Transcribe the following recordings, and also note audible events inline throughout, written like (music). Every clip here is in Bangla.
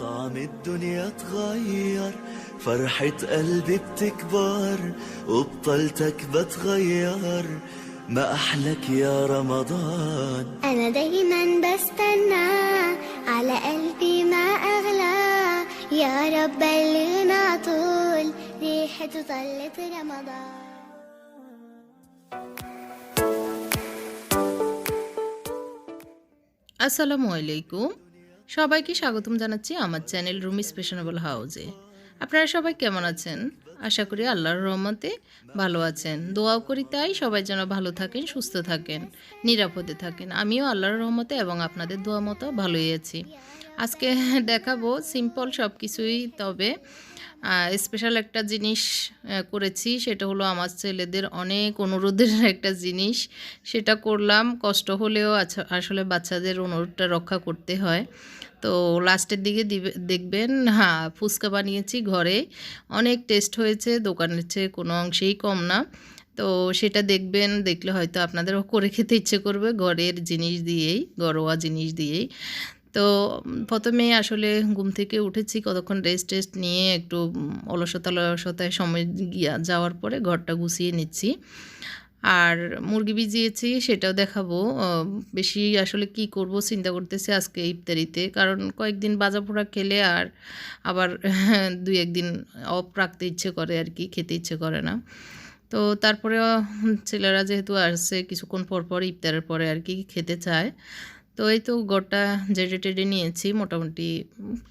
طعم الدنيا اتغير فرحة قلبي بتكبر وبطلتك بتغير ما أحلك يا رمضان أنا دايما بستنى على قلبي ما أغلى يا رب بلغنا طول ريحته طلت رمضان আসসালামু আলাইকুম সবাইকে স্বাগতম জানাচ্ছি আমার চ্যানেল রুমিস স্পেশনেবল হাউজে। আপনারা সবাই কেমন আছেন? আশা করি আল্লাহর রহমতে ভালো আছেন। দোয়াও করি তাই সবাই যেন ভালো থাকেন, সুস্থ থাকেন, নিরাপদে থাকেন। আমিও আল্লাহর রহমতে এবং আপনাদের দোয়া মতো ভালোই আছি। আজকে দেখাবো সিম্পল সব কিছুই, তবে স্পেশাল একটা জিনিস করেছি, সেটা হলো আমার ছেলেদের অনেক অনুরোধের একটা জিনিস। সেটা করলাম, কষ্ট হলেও আসলে বাচ্চাদের অনুরোধটা রক্ষা করতে হয়। তো লাস্টের দিকে দিবে, দেখবেন হ্যাঁ ফুচকা বানিয়েছি ঘরে। অনেক টেস্ট হয়েছে, দোকানের চেয়ে কোনো অংশেই কম না। তো সেটা দেখবেন, দেখলে হয়তো আপনাদেরও করে খেতে ইচ্ছে করবে ঘরের জিনিস দিয়েই, ঘরোয়া জিনিস দিয়েই। তো প্রথমে আসলে ঘুম থেকে উঠেছি কতক্ষণ রেস্ট টেস্ট নিয়ে একটু অলসতা অলসতায় সময় গিয়া, যাওয়ার পরে ঘরটা গুছিয়ে নিচ্ছি। আর মুরগি ভিজিয়েছি সেটাও দেখাবো বেশি আসলে কি করব চিন্তা করতেছি আজকে ইফতারিতে। কারণ কয়েকদিন বাজা পোড়া খেলে আর আবার (laughs) দুই একদিন অফ রাখতে ইচ্ছে করে আর কি, খেতে ইচ্ছে করে না। তো তারপরে ছেলেরা যেহেতু আসছে, কিছুক্ষণ পর পর ইফতারের পরে আর কি খেতে চায়। তো এই তো গোটা জেডে টেডে নিয়েছি মোটামুটি।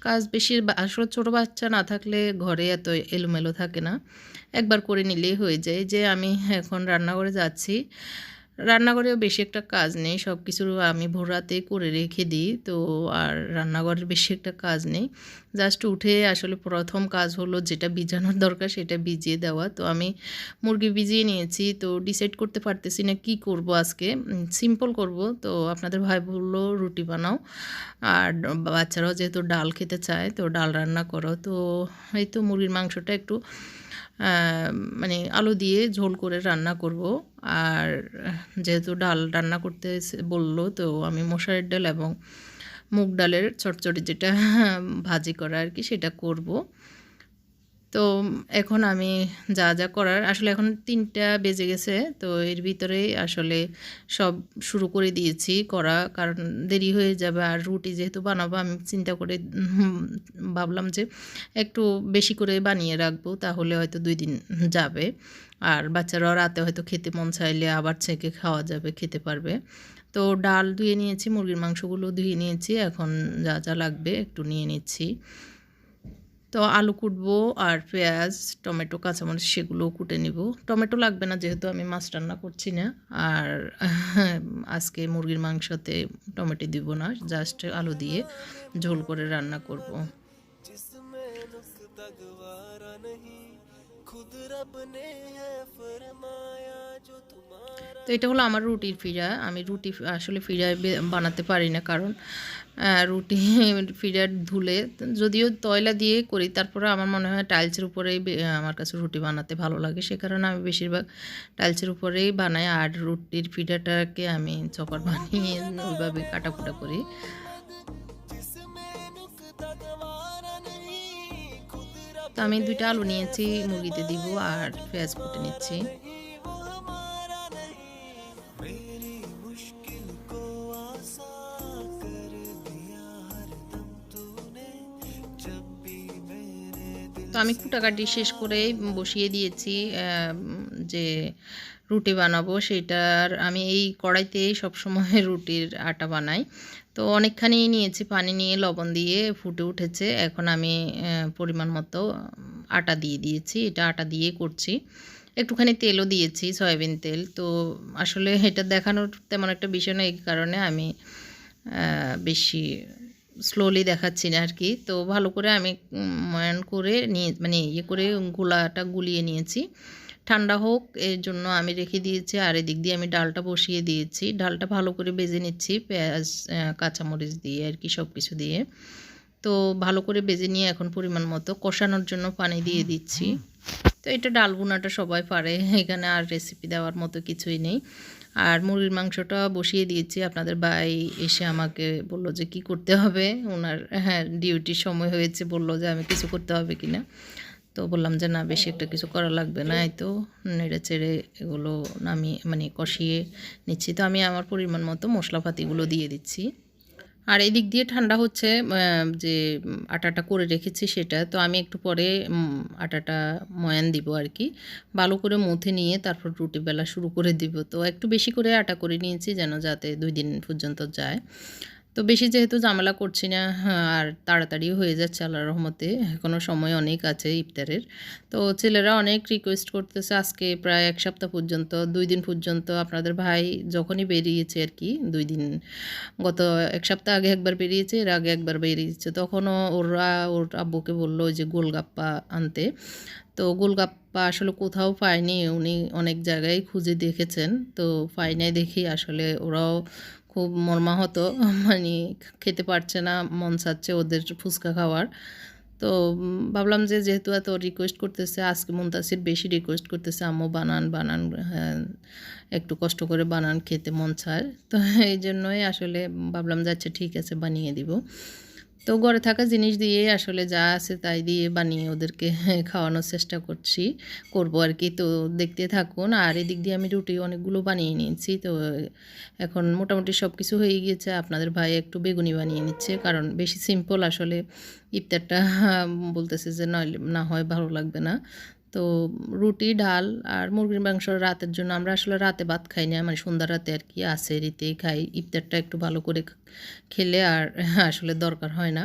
কাজ বেশি আসলে ছোটো বাচ্চা না থাকলে ঘরে এত এলোমেলো থাকে না। একবার করে নিলেই হয়ে যায়। যে আমি এখন রান্নাঘরে যাচ্ছি রান্নাঘরেও বেশি একটা কাজ নেই সব কিছু আমি ভোর রাতে করে রেখে দিই, তো আর রান্নাঘরের বেশি একটা কাজ নেই। জাস্ট উঠে আসলে প্রথম কাজ হলো যেটা ভিজানোর দরকার সেটা ভিজিয়ে দেওয়া। তো আমি মুরগি ভিজিয়ে নিয়েছি, তো ডিসাইড করতে পারতেছি না কি করব আজকে। সিম্পল করব, তো আপনাদের ভাই বলল রুটি বানাও। আর বাচ্চারাও যেহেতু ডাল খেতে চায়, তো ডাল রান্না করো। তো এই তো মুরগির মাংসটা একটু মানে আলু দিয়ে ঝোল করে রান্না করব। আর যেহেতু ডাল রান্না করতে বলল, তো আমি মশারির ডাল এবং মুগ ডালের চটচড়ি যেটা ভাজি করা আর কি, সেটা করব। তো এখন আমি যা যা করার, আসলে এখন তিনটা বেজে গেছে, তো এর ভিতরেই আসলে সব শুরু করে দিয়েছি করা, কারণ দেরি হয়ে যাবে আর রুটি যেহেতু বানাবো, আমি চিন্তা করে ভাবলাম যে একটু বেশি করে বানিয়ে রাখব, তাহলে হয়তো দুই দিন যাবে। আর বাচ্চারাও রাতে হয়তো খেতে মন চাইলে আবার ছেঁকে খাওয়া যাবে, খেতে পারবে। তো ডাল ধুয়ে নিয়েছি, মুরগির মাংসগুলো ধুয়ে নিয়েছি, এখন যা যা লাগবে একটু নিয়ে নিচ্ছি। তো আলু কুটবো আর পেঁয়াজ, টমেটো, কাঁচামরিচ সেগুলোও কুটে নিব। টমেটো লাগবে না যেহেতু আমি মাছ রান্না করছি না। আর (laughs) আজকে মুরগির মাংসতে টমেটো দিব না জাস্ট আলু দিয়ে ঝোল করে রান্না করব। তো এটা হলো আমার রুটির ফিরা। আমি রুটি আসলে ফিরা বানাতে পারি না কারণ রুটি, (laughs) ফিডার ধুলে, যদিও তয়লা দিয়ে করি, তারপরে আমার মনে হয় টাইলসের উপরেই আমার কাছে রুটি বানাতে ভালো লাগে। সে কারণে আমি বেশিরভাগ টাইলসের উপরেই বানাই, আর রুটির ফিডাটাকে আমি চপার বানিয়ে ওইভাবে কাটাকুটা করি। তো আমি দুইটা আলু নিয়েছি, মুরগিতে দিব আর পেঁয়াজ কুটে নিচ্ছি। আমি কুটাকাটি শেষ করে বসিয়ে দিয়েছি যে রুটি বানাবো সেটার। আমি এই কড়াইতেই সবসময় (laughs) রুটির আটা বানাই। তো অনেকখানি নিয়েছি, পানি নিয়ে লবণ দিয়ে ফুটে উঠেছে। এখন আমি পরিমাণ মতো আটা দিয়ে দিয়েছি। এটা আটা দিয়ে করছি। একটুখানি তেলও দিয়েছি, সয়াবিন তেল। তো আসলে এটা দেখানোর তেমন একটা বিষয় না এই কারণে আমি বেশি স্লোলি দেখাচ্ছি না আর কি। তো ভালো করে আমি ময়ান করে নিয়ে মানে ইয়ে করে গোলাটা গুলিয়ে নিয়েছি। ঠান্ডা হোক এর জন্য আমি রেখে দিয়েছি আর এদিক দিয়ে আমি ডালটা বসিয়ে দিয়েছি। ডালটা ভালো করে বেজে নিচ্ছি পেঁয়াজ কাঁচামরিচ দিয়ে আর কি সব কিছু দিয়ে। তো ভালো করে বেজে নিয়ে এখন পরিমাণ মতো কষানোর জন্য পানি দিয়ে দিচ্ছি। তো তো এটা ডাল বোনাটা সবাই পারে এখানে আর রেসিপি দেওয়ার মতো কিছুই নেই। আর মুরগির মাংসটা বসিয়ে দিয়েছি আপনাদের ভাই এসে আমাকে বলল যে কি করতে হবে? ওনার হ্যাঁ ডিউটির সময় হয়েছে, বলল যে আমি কিছু করতে হবে কি না তো বললাম যে না, বেশি একটা কিছু করা লাগবে না। এই তো নেড়ে চেড়ে এগুলো নামিয়ে মানে কষিয়ে নিচ্ছি। তো আমি আমার পরিমাণ মতো মশলাপাতিগুলো দিয়ে দিচ্ছি। আর এদিক দিক দিয়ে ঠান্ডা হচ্ছে যে আটাটা করে রেখেছি সেটা, তো আমি একটু পরে আটাটা ময়ান দিব আর কি। ভালো করে মুথে নিয়ে তারপর রুটি বেলা শুরু করে দিব। তো একটু বেশি করে আটা করে নিয়েছি যেন যাতে দুই দিন পর্যন্ত যায়। তো বেশি যেহেতু ঝামেলা করছি না হ্যাঁ, আর তাড়াতাড়ি হয়ে যাচ্ছে আল্লাহ রহমতে এখনও সময় অনেক আছে ইফতারের। তো ছেলেরা অনেক রিকোয়েস্ট করতেছে আজকে প্রায় এক সপ্তাহ পর্যন্ত দুই দিন পর্যন্ত আপনাদের ভাই যখনই বেরিয়েছে আর কি দুই দিন গত এক সপ্তাহ আগে একবার বেরিয়েছে এর আগে একবার বেরিয়েছে তখনও ওরা ওর আব্বুকে বলল যে গোলগাপ্পা আনতে। তো গোলগাপ্পা আসলে কোথাও পায়নি উনি অনেক জায়গায় খুঁজে দেখেছেন তো নাই দেখি আসলে ওরাও খুব মর্মাহত মানে খেতে পারছে না, মন চাচ্ছে ওদের ফুচকা খাওয়ার। তো ভাবলাম যে যেহেতু এত রিকোয়েস্ট করতেছে, আজকে মুন্তাসির বেশি রিকোয়েস্ট করতেছে, আম্মু বানান বানান হ্যাঁ একটু কষ্ট করে বানান, খেতে মন চায়। তো এই জন্যই আসলে ভাবলাম যে আচ্ছা ঠিক আছে, বানিয়ে দিব। তো ঘরে থাকা জিনিস দিয়ে আসলে যা আছে তাই দিয়ে বানিয়ে ওদেরকে (laughs) খাওয়ানোর চেষ্টা করছি, করব আর কি। তো দেখতে থাকুন, আর এদিক দিয়ে আমি রুটি অনেকগুলো বানিয়ে নিয়েছি। তো এখন মোটামুটি সব কিছু হয়ে গিয়েছে, আপনাদের ভাই একটু বেগুনি বানিয়ে নিচ্ছে, কারণ বেশি সিম্পল আসলে ইফতারটা (laughs) বলতেছে যে না হয় ভালো লাগবে না। তো রুটি, ডাল আর মুরগির মাংস রাতের জন্য আমরা আসলে রাতে ভাত খাই না। মানে সন্ধ্যা রাতে আর কি আসে রীতেই খাই। ইফতারটা একটু ভালো করে খেলে আর (laughs) আসলে দরকার হয় না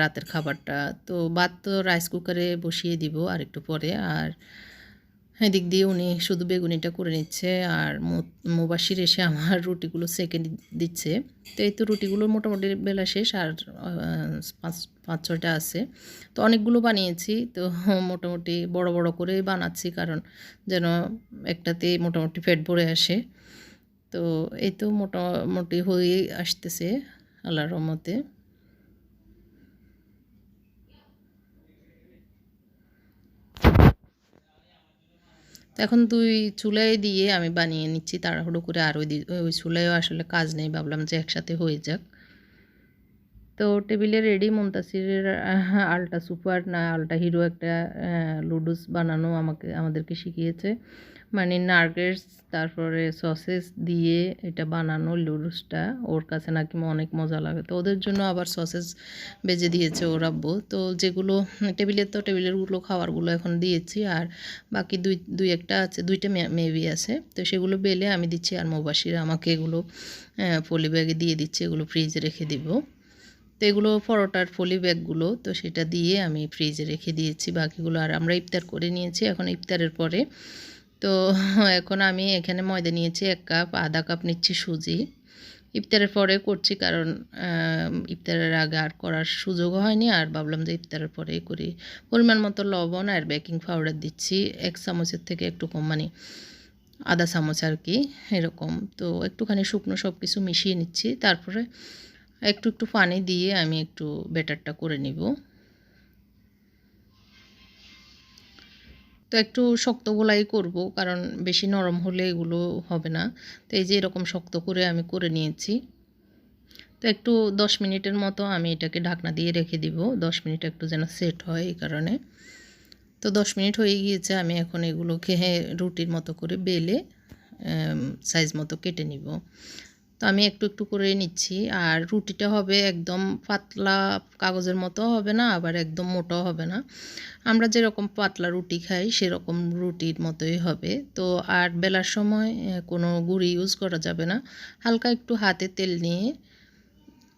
রাতের খাবারটা। তো ভাত তো রাইস কুকারে বসিয়ে দিব আর একটু পরে। আর এদিক দিয়ে উনি শুধু বেগুনিটা করে নিচ্ছে আর মুবাসির এসে আমার রুটিগুলো সেকে দিচ্ছে। তো এই তো রুটিগুলো মোটামুটি বেলা শেষ আর পাঁচ পাঁচ, ছয়টা আছে। তো অনেকগুলো বানিয়েছি। তো মোটামুটি বড় বড় করে বানাচ্ছি কারণ যেন একটাতে মোটামুটি পেট ভরে আসে। তো এই তো মোটামুটি হয়ে আসতেছে আল্লাহর রহমতে। তো এখন তুই চুলাই দিয়ে আমি বানিয়ে নিচ্ছি তাড়াহুড়ো করে আর ওই দি- ওই চুলায়ও আসলে কাজ নেই ভাবলাম যে একসাথে হয়ে যাক। তো টেবিলে রেডি মুন্তাসিরের আহ, আলটা সুপার না আলটা হিরো একটা লুডুস বানানো আমাকে আমাদেরকে শিখিয়েছে। মানে নার্গেটস তারপরে সসেস দিয়ে এটা বানানো লুডুসটা ওর কাছে নাকি অনেক মজা লাগে। তো ওদের জন্য আবার সসেস বেজে দিয়েছে ওর আব্বু। তো যেগুলো টেবিলের, তো টেবিলেরগুলো খাবারগুলো এখন দিয়েছি। আর বাকি দুই দুই একটা আছে, দুইটা মেবি আছে। তো সেগুলো বেলে আমি দিচ্ছি আর মোবাসির আমাকে এগুলো পলি ব্যাগে দিয়ে দিচ্ছে। এগুলো ফ্রিজে রেখে দিব। তো এগুলো পরোটার ফলি ব্যাগগুলো, তো সেটা দিয়ে আমি ফ্রিজে রেখে দিয়েছি। বাকিগুলো আর আমরা ইফতার করে নিয়েছি। এখন ইফতারের পরে তো এখন আমি এখানে ময়দা নিয়েছি এক কাপ, আধা কাপ নিচ্ছি সুজি। ইফতারের পরে করছি কারণ ইফতারের আগে আর করার সুযোগ হয়নি, আর ভাবলাম যে ইফতারের পরেই করি। পরিমাণ মতো লবণ আর বেকিং পাউডার দিচ্ছি, এক চামচের থেকে একটু কম মানে আধা চামচ আর কি, এরকম। তো একটুখানি শুকনো সব কিছু মিশিয়ে নিচ্ছি, তারপরে একটু একটু পানি দিয়ে আমি একটু ব্যাটারটা করে নিব। তো একটু শক্ত গোলাই করব, কারণ বেশি নরম হলে এগুলো হবে না। তো এই যে এরকম শক্ত করে আমি করে নিয়েছি। তো একটু দশ মিনিটের মতো আমি এটাকে ঢাকনা দিয়ে রেখে দিব। দশ মিনিট একটু যেন সেট হয় এই কারণে। তো দশ মিনিট হয়ে গিয়েছে, আমি এখন এগুলোকে রুটির মতো করে বেলে সাইজ মতো কেটে নিব। তো আমি একটু একটু করে নিচ্ছি। আর রুটিটা হবে একদম পাতলা কাগজের মতো হবে না, আবার একদম মোটাও হবে না। আমরা যেরকম পাতলা রুটি খাই, সেরকম রুটির মতোই হবে। তো আর বেলার সময় কোনো গুঁড়ি ইউজ করা যাবে না। হালকা একটু হাতে তেল নিয়ে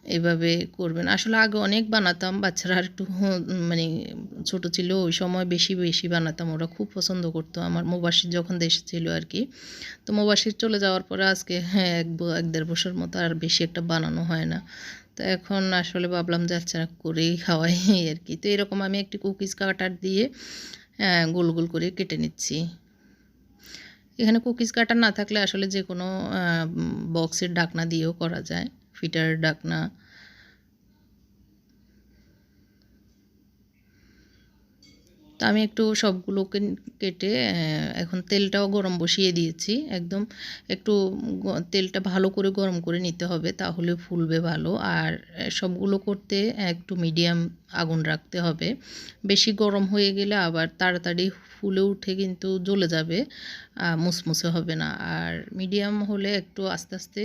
এভাবে করবেন। আসলে আগে অনেক বানাতাম বাচ্চারা আর একটু মানে ছোট ছিল ওই সময় বেশি বেশি বানাতাম। ওরা খুব পছন্দ করতো আমার মোবাসির যখন দেশে ছিল আর কি। তো মোবাসির চলে যাওয়ার পরে আজকে হ্যাঁ এক এক দেড় বছর মতো আর বেশি একটা বানানো হয় না। তো এখন আসলে ভাবলাম যে আচ্ছা করেই খাওয়াই আর কি। তো এরকম আমি একটি কুকিজ কাটার দিয়ে আহ, গোল গোল করে কেটে নিচ্ছি। এখানে কুকিজ কাটার না থাকলে আসলে যে কোনো বক্সের ডাকনা দিয়েও করা যায়। ফিটার ডাকনা তো আমি একটু সবগুলোকে কেটে এখন তেলটাও গরম বসিয়ে দিয়েছি। একদম একটু তেলটা ভালো করে গরম করে নিতে হবে তাহলে ফুলবে ভালো। আর সবগুলো করতে একটু মিডিয়াম আগুন রাখতে হবে। বেশি গরম হয়ে গেলে আবার তাড়াতাড়ি ফুলে উঠে কিন্তু জ্বলে যাবে মুসমুসে হবে না। আর মিডিয়াম হলে একটু আস্তে আস্তে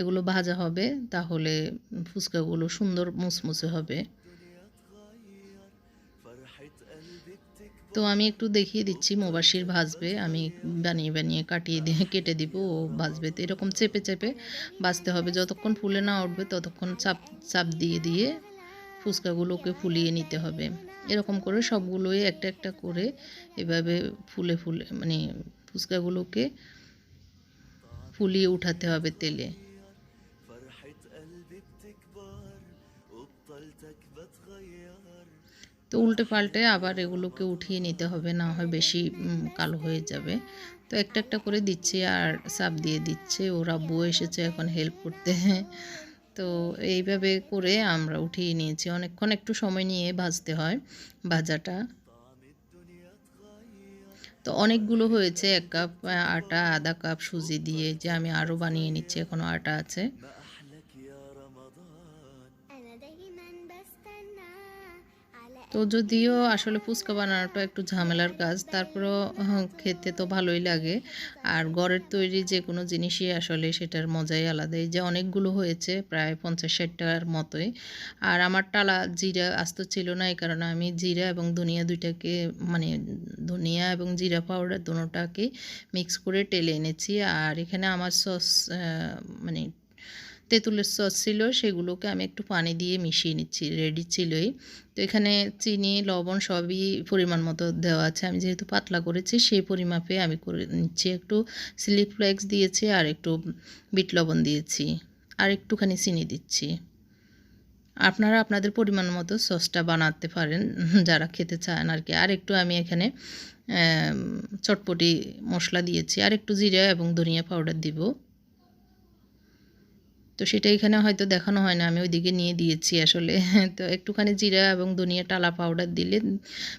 এগুলো ভাজা হবে তাহলে ফুচকাগুলো সুন্দর মুসমুসে হবে। তো আমি একটু দেখিয়ে দিচ্ছি মোবাসির ভাজবে, আমি বানিয়ে বানিয়ে কাটিয়ে দিয়ে (laughs) কেটে দিব, ও ভাজবে। তো এরকম চেপে চেপে ভাজতে হবে, যতক্ষণ ফুলে না উঠবে ততক্ষণ চাপ চাপ দিয়ে দিয়ে ফুচকাগুলোকে ফুলিয়ে নিতে হবে। এরকম করে সবগুলোই একটা একটা করে এভাবে ফুলে ফুলে মানে ফুচকাগুলোকে ফুলিয়ে উঠাতে হবে তেলে। তো উল্টে পাল্টে আবার এগুলোকে উঠিয়ে নিতে হবে, না হয় বেশি কালো হয়ে যাবে। তো একটা একটা করে দিচ্ছে আর সাপ দিয়ে দিচ্ছে। ওরা বউ এসেছে এখন হেল্প করতে। তো এইভাবে করে আমরা উঠিয়ে নিয়েছি। অনেকক্ষণ একটু সময় নিয়ে ভাজতে হয় ভাজাটা। তো অনেকগুলো হয়েছে, এক কাপ আটা, আধা কাপ সুজি দিয়ে যে আমি আরও বানিয়ে নিচ্ছি, এখনও আটা আছে। তো যদিও আসলে ফুচকা বানানোটা একটু ঝামেলার কাজ তারপরেও হ্যাঁ, খেতে তো ভালোই লাগে। আর ঘরের তৈরি যে কোনো জিনিসই আসলে সেটার মজাই আলাদা। এই যে অনেকগুলো হয়েছে প্রায় পঞ্চাশ ষাটটার মতোই। আর আমার টালা জিরা আস্ত ছিল না এই কারণে আমি জিরা এবং ধনিয়া দুইটাকে মানে ধনিয়া এবং জিরা পাউডার দুটোটাকে মিক্স করে টেলে এনেছি। আর এখানে আমার সস মানে তেঁতুলের সস ছিল সেগুলোকে আমি একটু পানি দিয়ে মিশিয়ে নিচ্ছি রেডি ছিলই। তো এখানে চিনি, লবণ সবই পরিমাণ মতো দেওয়া আছে। আমি যেহেতু পাতলা করেছি, সেই পরিমাপে আমি করে নিচ্ছি। একটু স্লিপ ফ্লেক্স দিয়েছি আর একটু বিট লবণ দিয়েছি আর একটুখানি চিনি দিচ্ছি। আপনারা আপনাদের পরিমাণ মতো সসটা বানাতে পারেন, যারা খেতে চান আর কি। আর একটু আমি এখানে চটপটি মশলা দিয়েছি। আর একটু জিরা এবং ধনিয়া পাউডার দিব। তো সেটা এখানে হয়তো দেখানো হয় না, আমি ওইদিকে নিয়ে দিয়েছি আসলে। (laughs) তো একটুখানি জিরা এবং ধনিয়া টালা পাউডার দিলে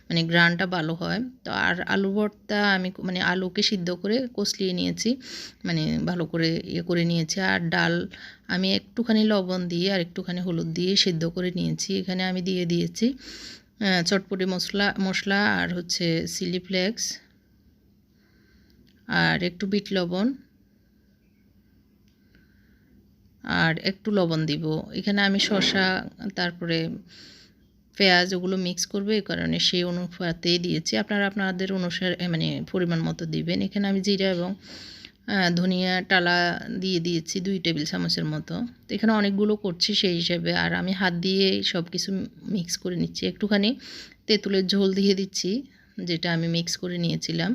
মানে গ্রানটা ভালো হয়। তো আর আলু ভর্তা আমি মানে আলুকে সিদ্ধ করে কষলিয়ে নিয়েছি মানে ভালো করে ইয়ে করে নিয়েছি। আর ডাল আমি একটুখানি লবণ দিয়ে আর একটুখানি হলুদ দিয়ে সিদ্ধ করে নিয়েছি। এখানে আমি দিয়ে দিয়েছি চটপটি মশলা মশলা আর হচ্ছে চিলি ফ্লেক্স আর একটু বিট লবণ। আর একটু লবণ দিব। এখানে আমি শসা, তারপরে পেঁয়াজ ওগুলো মিক্স করবে, এই কারণে সেই অনুপাতেই দিয়েছি। আপনারা আপনাদের অনুসারে মানে পরিমাণ মতো দিবেন। এখানে আমি জিরা এবং ধনিয়া টালা দিয়ে দিয়েছি দুই টেবিল চামচের মতো। তো এখানে অনেকগুলো করছি সেই হিসেবে। আর আমি হাত দিয়ে সব কিছু মিক্স করে নিচ্ছি। একটুখানি তেঁতুলের ঝোল দিয়ে দিচ্ছি, যেটা আমি মিক্স করে নিয়েছিলাম।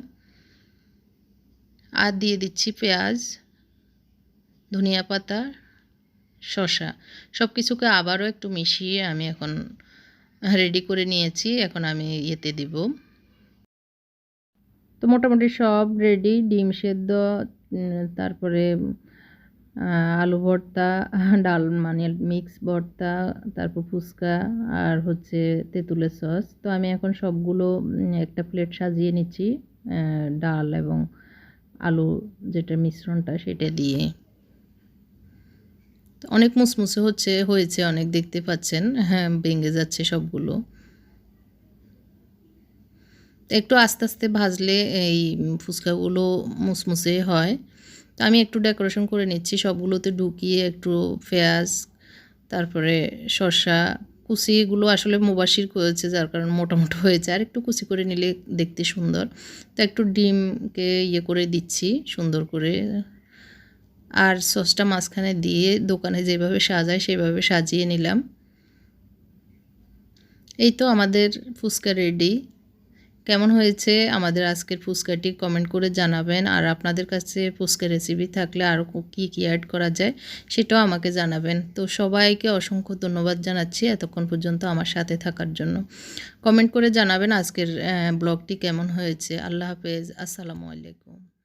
আর দিয়ে দিচ্ছি পেঁয়াজ, ধনিয়া পাতা শসা। সব কিছুকে আবারও একটু মিশিয়ে আমি এখন রেডি করে নিয়েছি, এখন আমি ইয়েতে দিব। তো মোটামুটি সব রেডি ডিম সেদ্ধ তারপরে আলু ভর্তা, ডাল মানে মিক্স ভর্তা, তারপর ফুচকা আর হচ্ছে তেঁতুলের সস তো আমি এখন সবগুলো একটা প্লেট সাজিয়ে নিচ্ছি ডাল এবং আলু যেটা মিশ্রণটা সেটা দিয়ে। অনেক মুসমুসে হচ্ছে, হয়েছে, অনেক দেখতে পাচ্ছেন। হ্যাঁ ভেঙে যাচ্ছে সবগুলো। একটু আস্তে আস্তে ভাজলে এই ফুচকাগুলো মুসমুসে হয়। তো আমি একটু ডেকোরেশন করে নিচ্ছি। সবগুলোতে ঢুকিয়ে একটু পেঁয়াজ, তারপরে শসা কুচিগুলো আসলে মুবাসির করেছে, যার কারণে মোটামুটি হয়েছে। আর একটু কুচি করে নিলে দেখতে সুন্দর। তো একটু ডিমকে ইয়ে করে দিচ্ছি, সুন্দর করে আর সসটা মাঝখানে দিয়ে দোকানে যেভাবে সাজায় সেভাবে সাজিয়ে নিলাম। এই তো আমাদের ফুচকা রেডি কেমন হয়েছে আমাদের আজকের ফুচকাটি কমেন্ট করে জানাবেন। আর আপনাদের কাছে ফুচকা রেসিপি থাকলে আরও কী কী অ্যাড করা যায় সেটাও আমাকে জানাবেন। তো সবাইকে অসংখ্য ধন্যবাদ জানাচ্ছি এতক্ষণ পর্যন্ত আমার সাথে থাকার জন্য। কমেন্ট করে জানাবেন আজকের ব্লগটি কেমন হয়েছে। আল্লাহ হাফেজ। আসসালামু আলাইকুম।